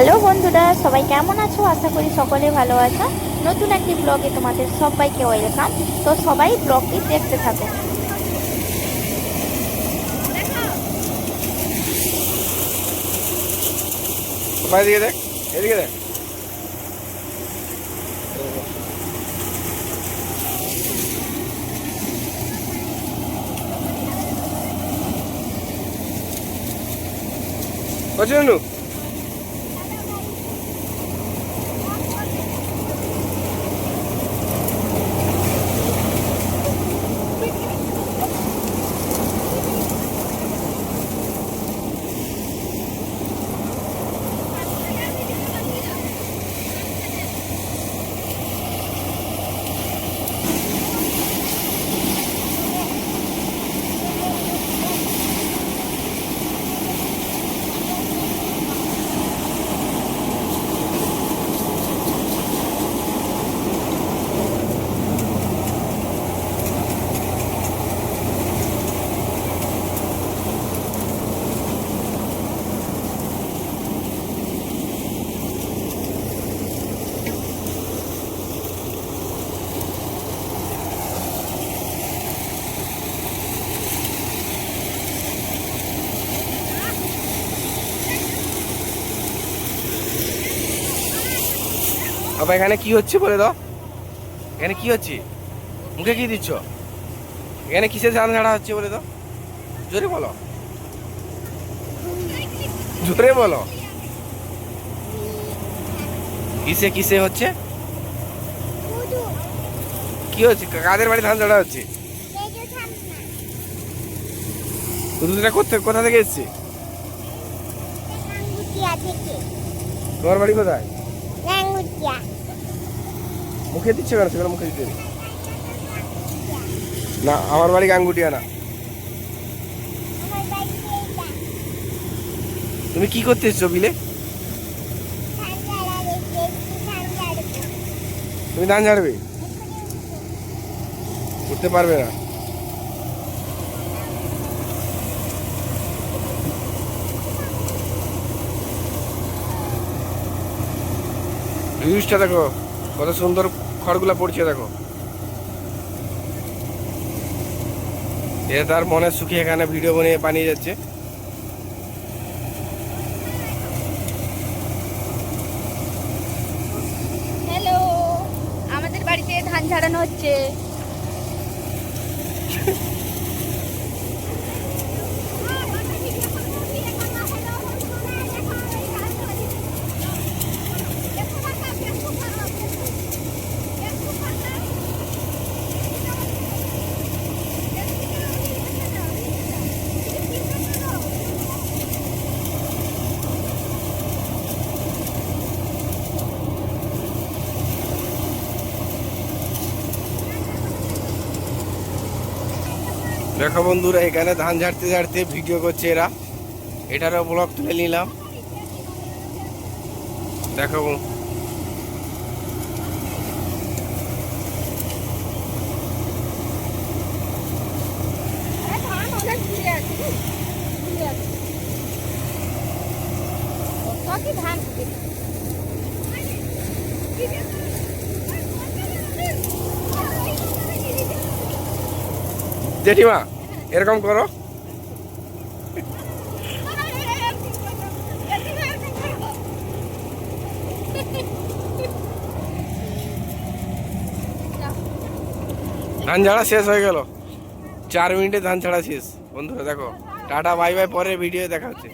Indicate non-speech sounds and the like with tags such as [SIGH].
Hello বন্ধুরা, সবাই কেমন আছো? আশা করি সকলে ভালো আছো। নতুন একটি ব্লগে তোমাদের সবাইকে ওয়েলকাম তো সবাই ব্লগটি দেখতে থাকো। দেখ, এদিকে দেখ। বাবা এখানে কি হচ্ছে বলে দাও। এখানে কি হচ্ছে? মুখে কি দিচ্ছ? এখানে কিসের ধান ঝাড়া হচ্ছে বলে দাও। জোরে বলো। জোরে বলো। কিসে কিসে হচ্ছে? কি হচ্ছে? কাদের বাড়ি ধান ঝাড়া হচ্ছে? দুধটা কোথা কোথা থেকে এসছে? তোমার বাড়ি কোথায়? মুখে দিচ্ছে কেন? সেগুলো মুখে দিতে না, আমার বাড়ি গাঙ্গুটিয়া না। তুমি কি করতে এসছো বিলে? তুমি ধান ঝাড়বে? উঠতে পারবে না। ভিউজটা দেখো কত সুন্দর খড়গুলা পড়ছে দেখো। এ তার মনের সুখে এখানে ভিডিও বানিয়ে বানিয়ে যাচ্ছে। হ্যালো আমাদের বাড়িতে ধান ঝাড়ানো হচ্ছে। [LAUGHS] দেখো বন্ধুরা, এখানে ধান ঝাড়তে ঝাড়তে ভিডিও করছে এরা। এটারও ব্লগ তুলে নিলাম। দেখো ধান অনেক দূরে আছে দূরে আছে কত ধান জেঠিমা, এরকম করো। ধান ঝাড়া শেষ হয়ে গেল। চার মিনিটে ধান ছাড়া শেষ। বন্ধুরা, দেখো, টাটা, বাই বাই পরে ভিডিও দেখা হচ্ছে।